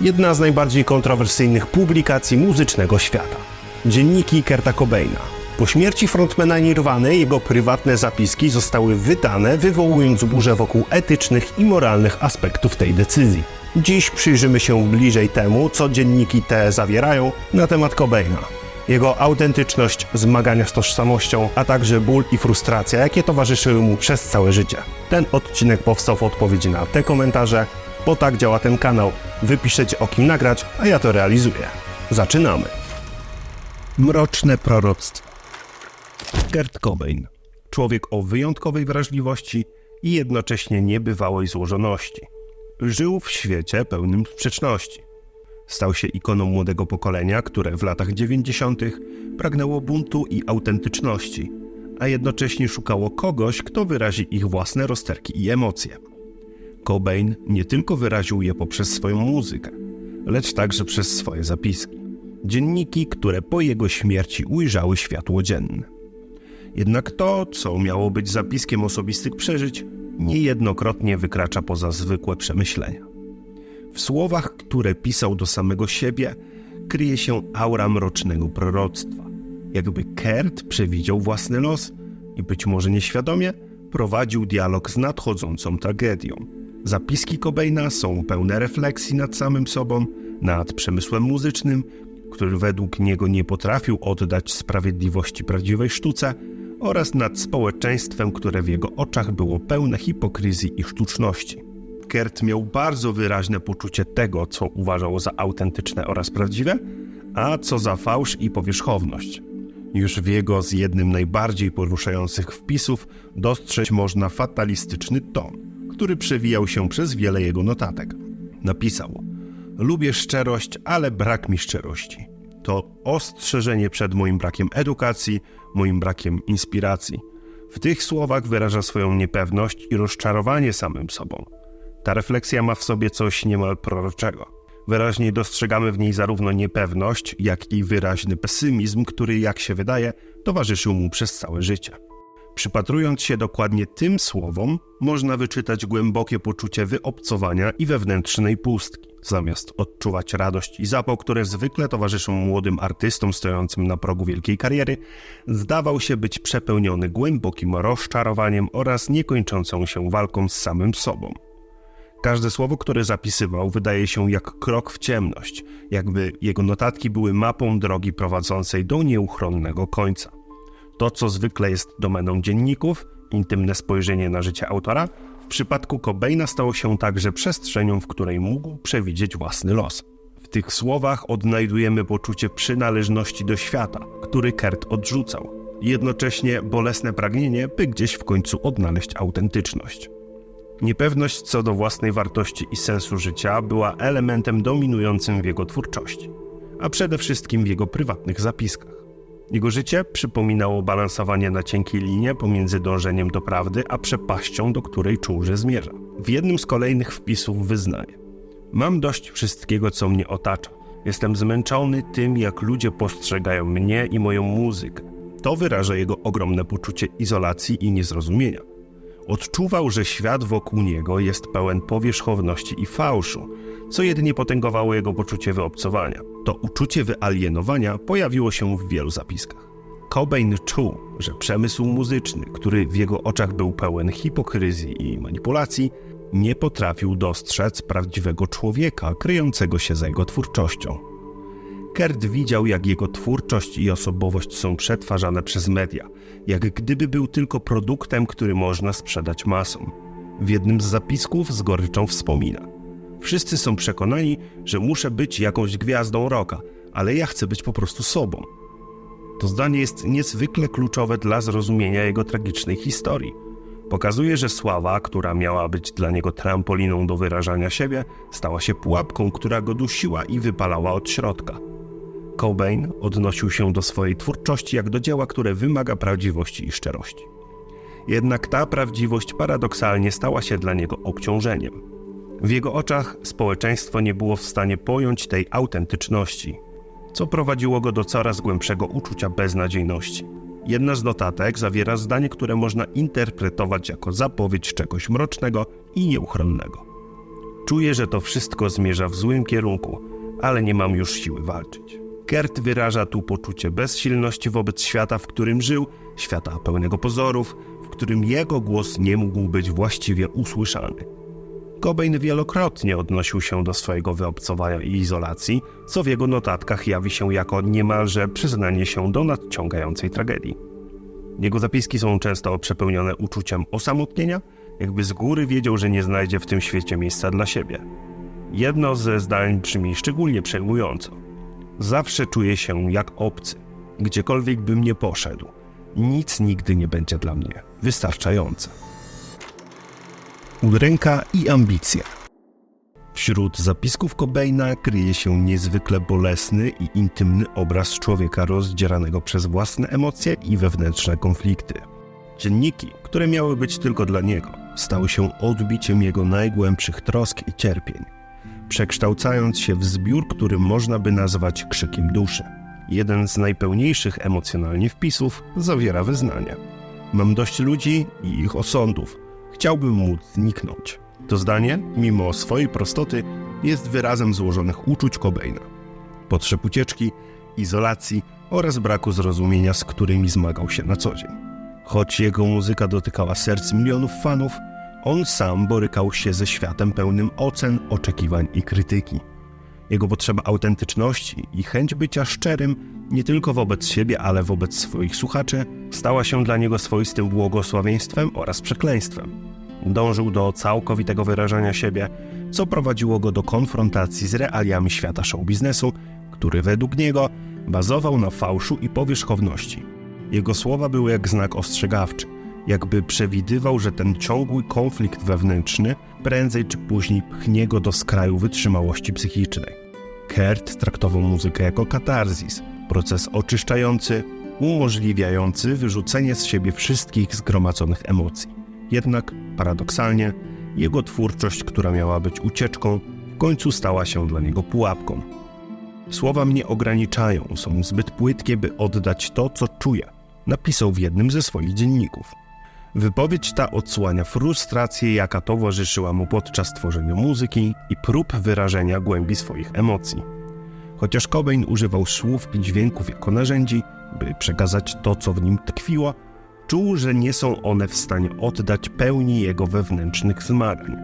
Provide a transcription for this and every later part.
Jedna z najbardziej kontrowersyjnych publikacji muzycznego świata. Dzienniki Kerta Cobaina. Po śmierci frontmana Nirwany jego prywatne zapiski zostały wydane, wywołując burzę wokół etycznych i moralnych aspektów tej decyzji. Dziś przyjrzymy się bliżej temu, co dzienniki te zawierają na temat Cobaina. Jego autentyczność, zmagania z tożsamością, a także ból i frustracja, jakie towarzyszyły mu przez całe życie. Ten odcinek powstał w odpowiedzi na te komentarze, bo tak działa ten kanał. Wy piszecie o kim nagrać, a ja to realizuję. Zaczynamy. Mroczne proroctwo. Kurt Cobain. Człowiek o wyjątkowej wrażliwości i jednocześnie niebywałej złożoności. Żył w świecie pełnym sprzeczności. Stał się ikoną młodego pokolenia, które w latach 90. pragnęło buntu i autentyczności, a jednocześnie szukało kogoś, kto wyrazi ich własne rozterki i emocje. Cobain nie tylko wyraził je poprzez swoją muzykę, lecz także przez swoje zapiski. Dzienniki, które po jego śmierci ujrzały światło dzienne. Jednak to, co miało być zapiskiem osobistych przeżyć, niejednokrotnie wykracza poza zwykłe przemyślenia. W słowach, które pisał do samego siebie, kryje się aura mrocznego proroctwa. Jakby Kurt przewidział własny los i być może nieświadomie prowadził dialog z nadchodzącą tragedią. Zapiski Cobaina są pełne refleksji nad samym sobą, nad przemysłem muzycznym, który według niego nie potrafił oddać sprawiedliwości prawdziwej sztuce, oraz nad społeczeństwem, które w jego oczach było pełne hipokryzji i sztuczności. Kurt miał bardzo wyraźne poczucie tego, co uważał za autentyczne oraz prawdziwe, a co za fałsz i powierzchowność. Już w jego z jednym najbardziej poruszających wpisów dostrzec można fatalistyczny ton, który przewijał się przez wiele jego notatek. Napisał: Lubię szczerość, ale brak mi szczerości. To ostrzeżenie przed moim brakiem edukacji, moim brakiem inspiracji. W tych słowach wyraża swoją niepewność i rozczarowanie samym sobą. Ta refleksja ma w sobie coś niemal proroczego. Wyraźnie dostrzegamy w niej zarówno niepewność, jak i wyraźny pesymizm, który, jak się wydaje, towarzyszył mu przez całe życie. Przypatrując się dokładnie tym słowom, można wyczytać głębokie poczucie wyobcowania i wewnętrznej pustki. Zamiast odczuwać radość i zapał, które zwykle towarzyszą młodym artystom stojącym na progu wielkiej kariery, zdawał się być przepełniony głębokim rozczarowaniem oraz niekończącą się walką z samym sobą. Każde słowo, które zapisywał, wydaje się jak krok w ciemność, jakby jego notatki były mapą drogi prowadzącej do nieuchronnego końca. To, co zwykle jest domeną dzienników, intymne spojrzenie na życie autora, w przypadku Cobaina stało się także przestrzenią, w której mógł przewidzieć własny los. W tych słowach odnajdujemy poczucie przynależności do świata, który Kurt odrzucał, jednocześnie bolesne pragnienie, by gdzieś w końcu odnaleźć autentyczność. Niepewność co do własnej wartości i sensu życia była elementem dominującym w jego twórczości, a przede wszystkim w jego prywatnych zapiskach. Jego życie przypominało balansowanie na cienkiej linie pomiędzy dążeniem do prawdy, a przepaścią, do której czuł, że zmierza. W jednym z kolejnych wpisów wyznaje: Mam dość wszystkiego, co mnie otacza. Jestem zmęczony tym, jak ludzie postrzegają mnie i moją muzykę. To wyraża jego ogromne poczucie izolacji i niezrozumienia. Odczuwał, że świat wokół niego jest pełen powierzchowności i fałszu, co jedynie potęgowało jego poczucie wyobcowania. To uczucie wyalienowania pojawiło się w wielu zapiskach. Cobain czuł, że przemysł muzyczny, który w jego oczach był pełen hipokryzji i manipulacji, nie potrafił dostrzec prawdziwego człowieka kryjącego się za jego twórczością. Kurt widział, jak jego twórczość i osobowość są przetwarzane przez media, jak gdyby był tylko produktem, który można sprzedać masom. W jednym z zapisków z goryczą wspomina – Wszyscy są przekonani, że muszę być jakąś gwiazdą roka, ale ja chcę być po prostu sobą. To zdanie jest niezwykle kluczowe dla zrozumienia jego tragicznej historii. Pokazuje, że sława, która miała być dla niego trampoliną do wyrażania siebie, stała się pułapką, która go dusiła i wypalała od środka. Cobain odnosił się do swojej twórczości jak do dzieła, które wymaga prawdziwości i szczerości. Jednak ta prawdziwość paradoksalnie stała się dla niego obciążeniem. W jego oczach społeczeństwo nie było w stanie pojąć tej autentyczności, co prowadziło go do coraz głębszego uczucia beznadziejności. Jedna z notatek zawiera zdanie, które można interpretować jako zapowiedź czegoś mrocznego i nieuchronnego. Czuję, że to wszystko zmierza w złym kierunku, ale nie mam już siły walczyć. Kert wyraża tu poczucie bezsilności wobec świata, w którym żył, świata pełnego pozorów, w którym jego głos nie mógł być właściwie usłyszany. Cobain wielokrotnie odnosił się do swojego wyobcowania i izolacji, co w jego notatkach jawi się jako niemalże przyznanie się do nadciągającej tragedii. Jego zapiski są często przepełnione uczuciem osamotnienia, jakby z góry wiedział, że nie znajdzie w tym świecie miejsca dla siebie. Jedno ze zdań brzmi szczególnie przejmująco. Zawsze czuję się jak obcy. Gdziekolwiek bym nie poszedł, nic nigdy nie będzie dla mnie wystarczające. Udręka i ambicja. Wśród zapisków Cobaina kryje się niezwykle bolesny i intymny obraz człowieka rozdzieranego przez własne emocje i wewnętrzne konflikty. Dzienniki, które miały być tylko dla niego, stały się odbiciem jego najgłębszych trosk i cierpień, przekształcając się w zbiór, który można by nazwać krzykiem duszy. Jeden z najpełniejszych emocjonalnie wpisów zawiera wyznanie. Mam dość ludzi i ich osądów. Chciałbym móc zniknąć. To zdanie, mimo swojej prostoty, jest wyrazem złożonych uczuć Cobaina. Potrzeb ucieczki, izolacji oraz braku zrozumienia, z którymi zmagał się na co dzień. Choć jego muzyka dotykała serc milionów fanów, on sam borykał się ze światem pełnym ocen, oczekiwań i krytyki. Jego potrzeba autentyczności i chęć bycia szczerym nie tylko wobec siebie, ale wobec swoich słuchaczy stała się dla niego swoistym błogosławieństwem oraz przekleństwem. Dążył do całkowitego wyrażania siebie, co prowadziło go do konfrontacji z realiami świata show biznesu, który według niego bazował na fałszu i powierzchowności. Jego słowa były jak znak ostrzegawczy, jakby przewidywał, że ten ciągły konflikt wewnętrzny prędzej czy później pchnie go do skraju wytrzymałości psychicznej. Kert traktował muzykę jako katarzis, proces oczyszczający, umożliwiający wyrzucenie z siebie wszystkich zgromadzonych emocji. Jednak, paradoksalnie, jego twórczość, która miała być ucieczką, w końcu stała się dla niego pułapką. Słowa mnie ograniczają, są zbyt płytkie, by oddać to, co czuję, napisał w jednym ze swoich dzienników. Wypowiedź ta odsłania frustrację, jaka towarzyszyła mu podczas tworzenia muzyki i prób wyrażenia głębi swoich emocji. Chociaż Cobain używał słów i dźwięków jako narzędzi, by przekazać to, co w nim tkwiło, czuł, że nie są one w stanie oddać pełni jego wewnętrznych zmagań.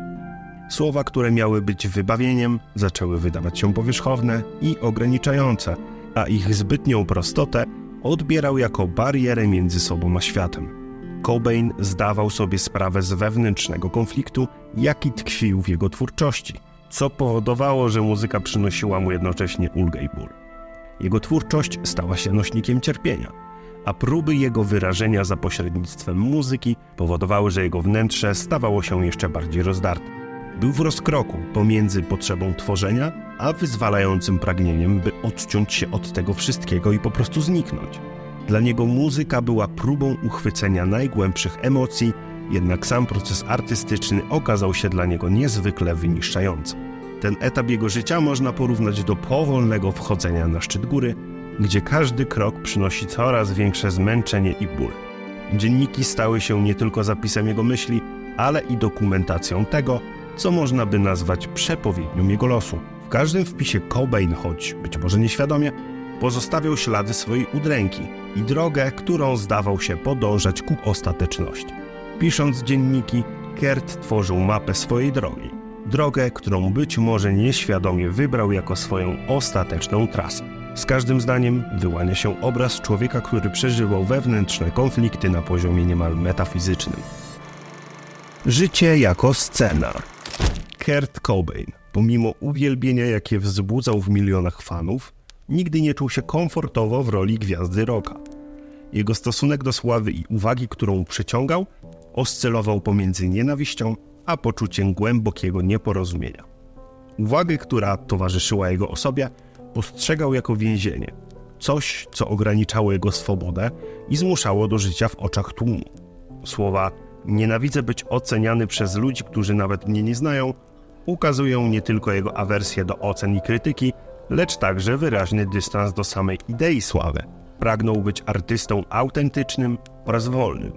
Słowa, które miały być wybawieniem, zaczęły wydawać się powierzchowne i ograniczające, a ich zbytnią prostotę odbierał jako barierę między sobą a światem. Cobain zdawał sobie sprawę z wewnętrznego konfliktu, jaki tkwił w jego twórczości, co powodowało, że muzyka przynosiła mu jednocześnie ulgę i ból. Jego twórczość stała się nośnikiem cierpienia, a próby jego wyrażenia za pośrednictwem muzyki powodowały, że jego wnętrze stawało się jeszcze bardziej rozdarte. Był w rozkroku pomiędzy potrzebą tworzenia, a wyzwalającym pragnieniem, by odciąć się od tego wszystkiego i po prostu zniknąć. Dla niego muzyka była próbą uchwycenia najgłębszych emocji, jednak sam proces artystyczny okazał się dla niego niezwykle wyniszczający. Ten etap jego życia można porównać do powolnego wchodzenia na szczyt góry, gdzie każdy krok przynosi coraz większe zmęczenie i ból. Dzienniki stały się nie tylko zapisem jego myśli, ale i dokumentacją tego, co można by nazwać przepowiednią jego losu. W każdym wpisie Cobain, choć być może nieświadomie, pozostawiał ślady swojej udręki i drogę, którą zdawał się podążać ku ostateczności. Pisząc dzienniki, Kert tworzył mapę swojej drogi. Drogę, którą być może nieświadomie wybrał jako swoją ostateczną trasę. Z każdym zdaniem wyłania się obraz człowieka, który przeżywał wewnętrzne konflikty na poziomie niemal metafizycznym. Życie jako scena. Kurt Cobain, pomimo uwielbienia, jakie wzbudzał w milionach fanów, nigdy nie czuł się komfortowo w roli gwiazdy rocka. Jego stosunek do sławy i uwagi, którą przyciągał, oscylował pomiędzy nienawiścią a poczuciem głębokiego nieporozumienia. Uwagę, która towarzyszyła jego osobie, postrzegał jako więzienie, coś, co ograniczało jego swobodę i zmuszało do życia w oczach tłumu. Słowa nienawidzę być oceniany przez ludzi, którzy nawet mnie nie znają, ukazują nie tylko jego awersję do ocen i krytyki, lecz także wyraźny dystans do samej idei sławy. Pragnął być artystą autentycznym oraz wolnym.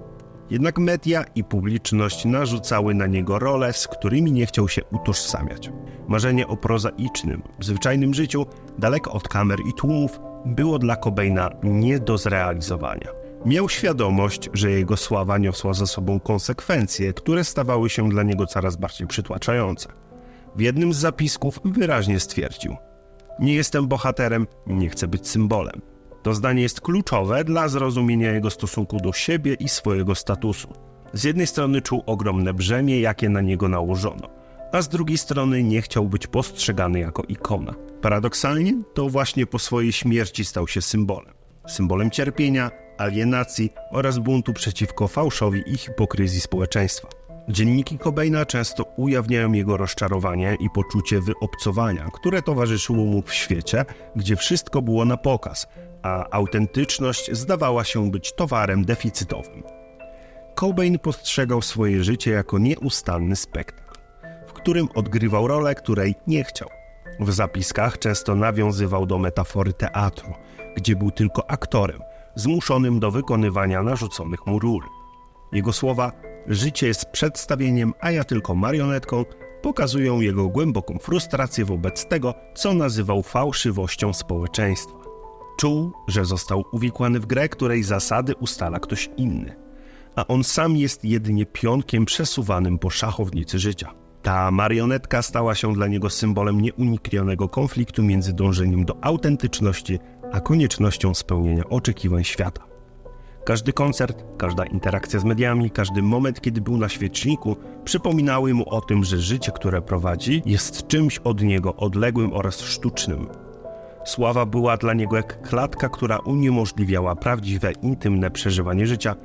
Jednak media i publiczność narzucały na niego role, z którymi nie chciał się utożsamiać. Marzenie o prozaicznym, zwyczajnym życiu, daleko od kamer i tłumów, było dla Cobaina nie do zrealizowania. Miał świadomość, że jego sława niosła za sobą konsekwencje, które stawały się dla niego coraz bardziej przytłaczające. W jednym z zapisków wyraźnie stwierdził: Nie jestem bohaterem, nie chcę być symbolem. To zdanie jest kluczowe dla zrozumienia jego stosunku do siebie i swojego statusu. Z jednej strony czuł ogromne brzemię, jakie na niego nałożono, a z drugiej strony nie chciał być postrzegany jako ikona. Paradoksalnie, to właśnie po swojej śmierci stał się symbolem. Symbolem cierpienia, alienacji oraz buntu przeciwko fałszowi i hipokryzji społeczeństwa. Dzienniki Cobaina często ujawniają jego rozczarowanie i poczucie wyobcowania, które towarzyszyło mu w świecie, gdzie wszystko było na pokaz, a autentyczność zdawała się być towarem deficytowym. Cobain postrzegał swoje życie jako nieustanny spektakl, w którym odgrywał rolę, której nie chciał. W zapiskach często nawiązywał do metafory teatru, gdzie był tylko aktorem, zmuszonym do wykonywania narzuconych mu ról. Jego słowa Życie jest przedstawieniem, a ja tylko marionetką, pokazują jego głęboką frustrację wobec tego, co nazywał fałszywością społeczeństwa. Czuł, że został uwikłany w grę, której zasady ustala ktoś inny, a on sam jest jedynie pionkiem przesuwanym po szachownicy życia. Ta marionetka stała się dla niego symbolem nieuniknionego konfliktu między dążeniem do autentyczności a koniecznością spełnienia oczekiwań świata. Każdy koncert, każda interakcja z mediami, każdy moment, kiedy był na świeczniku, przypominały mu o tym, że życie, które prowadzi, jest czymś od niego odległym oraz sztucznym. Sława była dla niego jak klatka, która uniemożliwiała prawdziwe, intymne przeżywanie życia,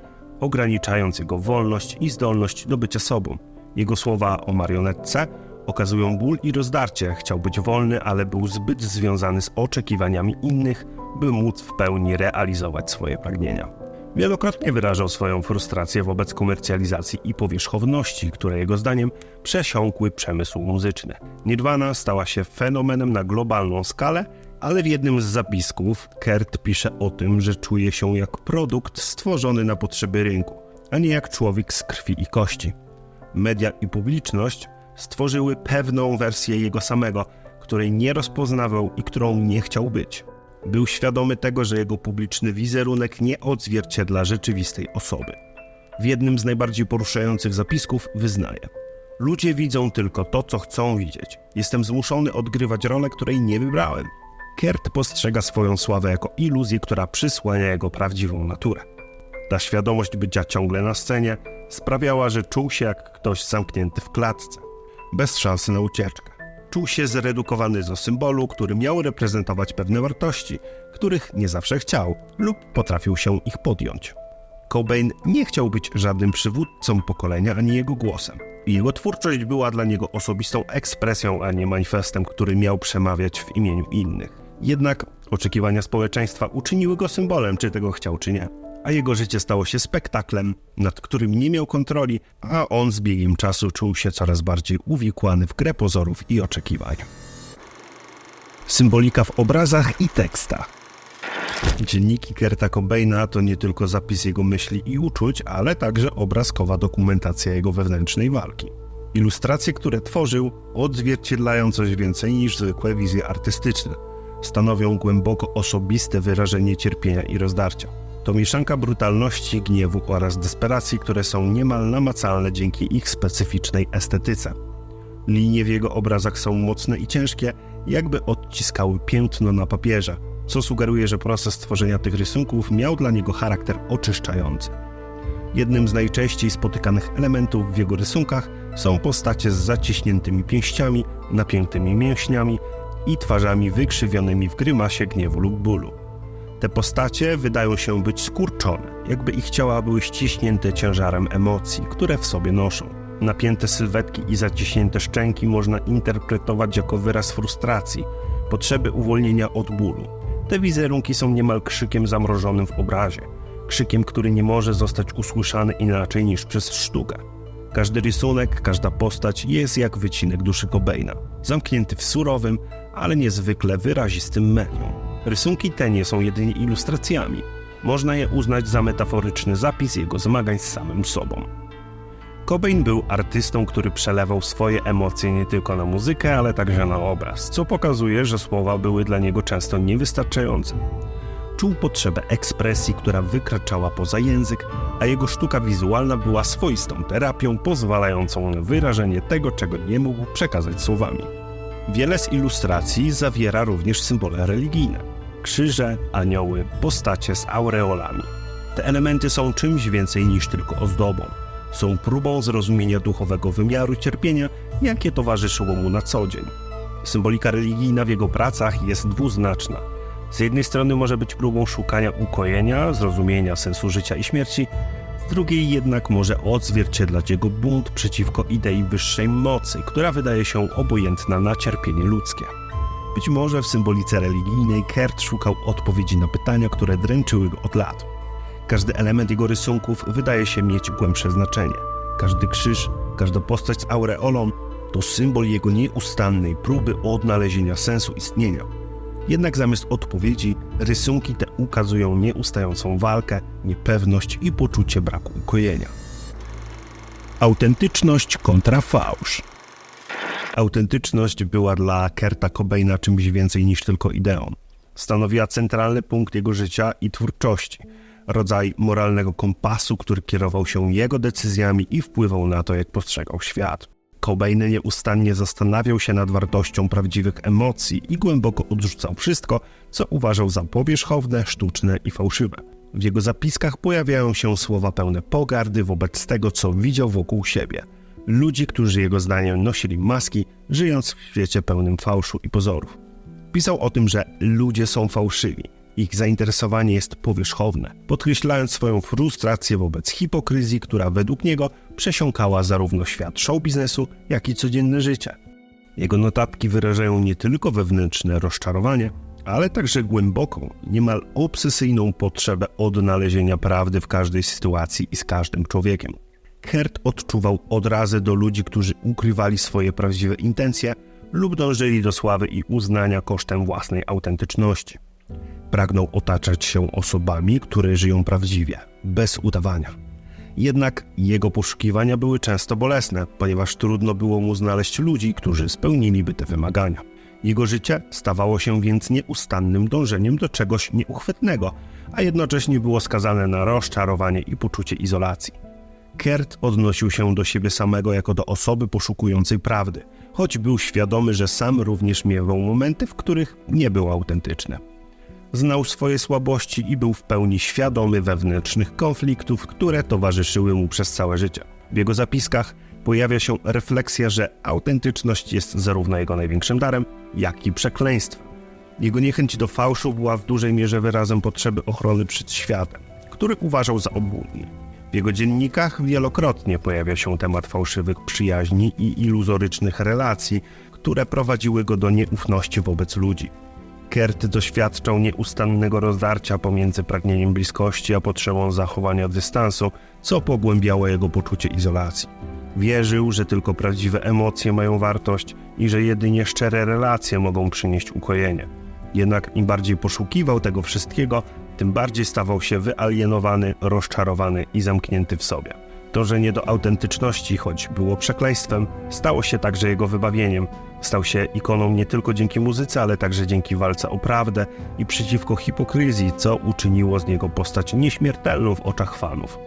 ograniczając jego wolność i zdolność do bycia sobą. Jego słowa o marionetce okazują ból i rozdarcie. Chciał być wolny, ale był zbyt związany z oczekiwaniami innych, by móc w pełni realizować swoje pragnienia. Wielokrotnie wyrażał swoją frustrację wobec komercjalizacji i powierzchowności, które jego zdaniem przesiąkły przemysł muzyczny. Nirvana stała się fenomenem na globalną skalę, ale w jednym z zapisków Kurt pisze o tym, że czuje się jak produkt stworzony na potrzeby rynku, a nie jak człowiek z krwi i kości. Media i publiczność stworzyły pewną wersję jego samego, której nie rozpoznawał i którą nie chciał być. Był świadomy tego, że jego publiczny wizerunek nie odzwierciedla rzeczywistej osoby. W jednym z najbardziej poruszających zapisków wyznaje: Ludzie widzą tylko to, co chcą widzieć. Jestem zmuszony odgrywać rolę, której nie wybrałem. Kert postrzega swoją sławę jako iluzję, która przysłania jego prawdziwą naturę. Ta świadomość bycia ciągle na scenie sprawiała, że czuł się jak ktoś zamknięty w klatce, bez szansy na ucieczkę. Czuł się zredukowany do symbolu, który miał reprezentować pewne wartości, których nie zawsze chciał lub potrafił się ich podjąć. Cobain nie chciał być żadnym przywódcą pokolenia ani jego głosem. Jego twórczość była dla niego osobistą ekspresją, a nie manifestem, który miał przemawiać w imieniu innych. Jednak oczekiwania społeczeństwa uczyniły go symbolem, czy tego chciał, czy nie a jego życie stało się spektaklem, nad którym nie miał kontroli, a on z biegiem czasu czuł się coraz bardziej uwikłany w grę pozorów i oczekiwań. Symbolika w obrazach i tekstach. Dzienniki Kerta Cobaina to nie tylko zapis jego myśli i uczuć, ale także obrazkowa dokumentacja jego wewnętrznej walki. Ilustracje, które tworzył, odzwierciedlają coś więcej niż zwykłe wizje artystyczne. Stanowią głęboko osobiste wyrażenie cierpienia i rozdarcia. To mieszanka brutalności, gniewu oraz desperacji, które są niemal namacalne dzięki ich specyficznej estetyce. Linie w jego obrazach są mocne i ciężkie, jakby odciskały piętno na papierze, co sugeruje, że proces tworzenia tych rysunków miał dla niego charakter oczyszczający. Jednym z najczęściej spotykanych elementów w jego rysunkach są postacie z zaciśniętymi pięściami, napiętymi mięśniami i twarzami wykrzywionymi w grymasie gniewu lub bólu. Te postacie wydają się być skurczone, jakby ich ciała były ściśnięte ciężarem emocji, które w sobie noszą. Napięte sylwetki i zaciśnięte szczęki można interpretować jako wyraz frustracji, potrzeby uwolnienia od bólu. Te wizerunki są niemal krzykiem zamrożonym w obrazie, krzykiem, który nie może zostać usłyszany inaczej niż przez sztukę. Każdy rysunek, każda postać jest jak wycinek duszy Cobaina, zamknięty w surowym, ale niezwykle wyrazistym medium. Rysunki te nie są jedynie ilustracjami. można je uznać za metaforyczny zapis jego zmagań z samym sobą. Cobain był artystą, który przelewał swoje emocje nie tylko na muzykę, ale także na obraz, co pokazuje, że słowa były dla niego często niewystarczające. Czuł potrzebę ekspresji, która wykraczała poza język, a jego sztuka wizualna była swoistą terapią pozwalającą na wyrażenie tego, czego nie mógł przekazać słowami. Wiele z ilustracji zawiera również symbole religijne: krzyże, anioły, postacie z aureolami. Te elementy są czymś więcej niż tylko ozdobą. Są próbą zrozumienia duchowego wymiaru cierpienia, jakie towarzyszyło mu na co dzień. Symbolika religijna w jego pracach jest dwuznaczna. Z jednej strony może być próbą szukania ukojenia, zrozumienia sensu życia i śmierci, z drugiej jednak może odzwierciedlać jego bunt przeciwko idei wyższej mocy, która wydaje się obojętna na cierpienie ludzkie. Być może w symbolice religijnej Kert szukał odpowiedzi na pytania, które dręczyły go od lat. Każdy element jego rysunków wydaje się mieć głębsze znaczenie. Każdy krzyż, każda postać z aureolą to symbol jego nieustannej próby odnalezienia sensu istnienia. Jednak zamiast odpowiedzi, rysunki te ukazują nieustającą walkę, niepewność i poczucie braku ukojenia. Autentyczność kontra fałsz. Autentyczność była dla Kerta Cobaina czymś więcej niż tylko ideą. Stanowiła centralny punkt jego życia i twórczości, rodzaj moralnego kompasu, który kierował się jego decyzjami i wpływał na to, jak postrzegał świat. Cobain nieustannie zastanawiał się nad wartością prawdziwych emocji i głęboko odrzucał wszystko, co uważał za powierzchowne, sztuczne i fałszywe. W jego zapiskach pojawiają się słowa pełne pogardy wobec tego, co widział wokół siebie. Ludzi, którzy jego zdaniem nosili maski, żyjąc w świecie pełnym fałszu i pozorów. Pisał o tym, że ludzie są fałszywi, ich zainteresowanie jest powierzchowne, podkreślając swoją frustrację wobec hipokryzji, która według niego przesiąkała zarówno świat show biznesu, jak i codzienne życie. Jego notatki wyrażają nie tylko wewnętrzne rozczarowanie, ale także głęboką, niemal obsesyjną potrzebę odnalezienia prawdy w każdej sytuacji i z każdym człowiekiem. Kert odczuwał odrazy do ludzi, którzy ukrywali swoje prawdziwe intencje lub dążyli do sławy i uznania kosztem własnej autentyczności. Pragnął otaczać się osobami, które żyją prawdziwie, bez udawania. Jednak jego poszukiwania były często bolesne, ponieważ trudno było mu znaleźć ludzi, którzy spełniliby te wymagania. Jego życie stawało się więc nieustannym dążeniem do czegoś nieuchwytnego, a jednocześnie było skazane na rozczarowanie i poczucie izolacji. Kert odnosił się do siebie samego jako do osoby poszukującej prawdy, choć był świadomy, że sam również miewał momenty, w których nie był autentyczny. Znał swoje słabości i był w pełni świadomy wewnętrznych konfliktów, które towarzyszyły mu przez całe życie. W jego zapiskach pojawia się refleksja, że autentyczność jest zarówno jego największym darem, jak i przekleństwem. Jego niechęć do fałszu była w dużej mierze wyrazem potrzeby ochrony przed światem, który uważał za obłudny. W jego dziennikach wielokrotnie pojawia się temat fałszywych przyjaźni i iluzorycznych relacji, które prowadziły go do nieufności wobec ludzi. Kert doświadczał nieustannego rozdarcia pomiędzy pragnieniem bliskości a potrzebą zachowania dystansu, co pogłębiało jego poczucie izolacji. Wierzył, że tylko prawdziwe emocje mają wartość i że jedynie szczere relacje mogą przynieść ukojenie. Jednak im bardziej poszukiwał tego wszystkiego, tym bardziej stawał się wyalienowany, rozczarowany i zamknięty w sobie. Dążenie do autentyczności, choć było przekleństwem, stało się także jego wybawieniem. Stał się ikoną nie tylko dzięki muzyce, ale także dzięki walce o prawdę i przeciwko hipokryzji, co uczyniło z niego postać nieśmiertelną w oczach fanów.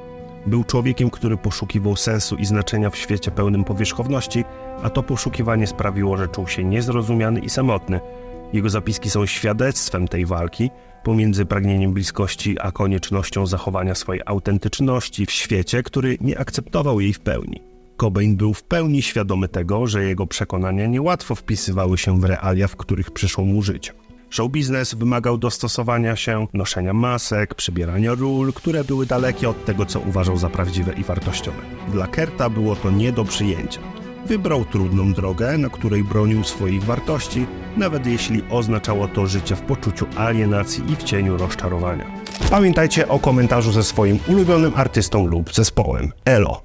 Był człowiekiem, który poszukiwał sensu i znaczenia w świecie pełnym powierzchowności, a to poszukiwanie sprawiło, że czuł się niezrozumiany i samotny. Jego zapiski są świadectwem tej walki pomiędzy pragnieniem bliskości a koniecznością zachowania swojej autentyczności w świecie, który nie akceptował jej w pełni. Cobain był w pełni świadomy tego, że jego przekonania niełatwo wpisywały się w realia, w których przyszło mu życie. Show biznes wymagał dostosowania się, noszenia masek, przybierania ról, które były dalekie od tego, co uważał za prawdziwe i wartościowe. Dla Kerta było to nie do przyjęcia. Wybrał trudną drogę, na której bronił swoich wartości, nawet jeśli oznaczało to życie w poczuciu alienacji i w cieniu rozczarowania. Pamiętajcie o komentarzu ze swoim ulubionym artystą lub zespołem. Elo!